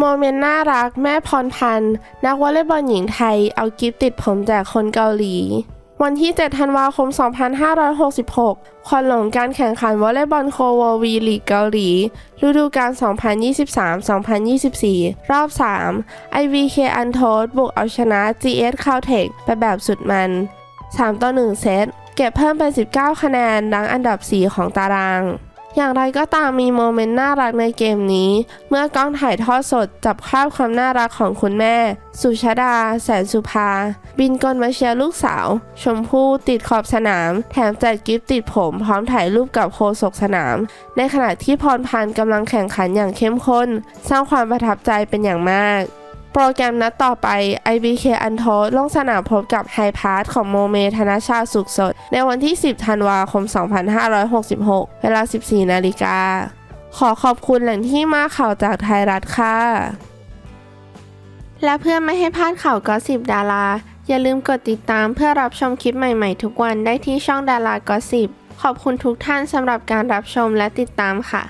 โมเมนต์น่ารักแม่พรพันธ์ นักวอลเลย์บอลหญิงไทย เอากิฟต์ติดผมแจกคนเกาหลี วันที่ 7 ธันวาคม 2566 ควันหลงการแข่งขันวอลเลย์บอลโคววีลีกเกาหลี ฤดูกาล 2023-2024 รอบ 3 IVK u n t o d บุกเอาชนะ GS Caltech ไปแบบสุดมัน 3 ต่อ 1 เซต เก็บเพิ่มเป็น 19 คะแนนดังอันดับ 4 ของตาราง อย่างไรก็ตามมีโมเมนต์น่ารักในเกมนี้ เมื่อกล้องถ่ายทอดสดจับภาพความน่ารักของคุณแม่ สุชาดา แสนสุภา บินกลมาเชียร์ลูกสาว ชมพู่ติดขอบสนาม แถมจัดกิฟต์ติดผมพร้อมถ่ายรูปกับโคศกสนาม ในขณะที่พรพันธ์กำลังแข่งขันอย่างเข้มข้น สร้างความประทับใจเป็นอย่างมาก โปรแกรมนัดต่อไป IBK อันโทลงสนามพบกับไฮพาร์ทของโมเมธนชาสุขสด ในวันที่ 10 ธันวาคม 2566 เวลา 14 นาฬิกา ขอขอบคุณแหล่งที่มาข่าวจากไทยรัฐค่ะ และเพื่อไม่ให้พลาดข่าวก็สิบดารา อย่าลืมกดติดตามเพื่อรับชมคลิปใหม่ๆ ทุกวันได้ที่ช่องดารากอสิบขอบคุณทุกท่านสำหรับการรับชมและติดตามค่ะ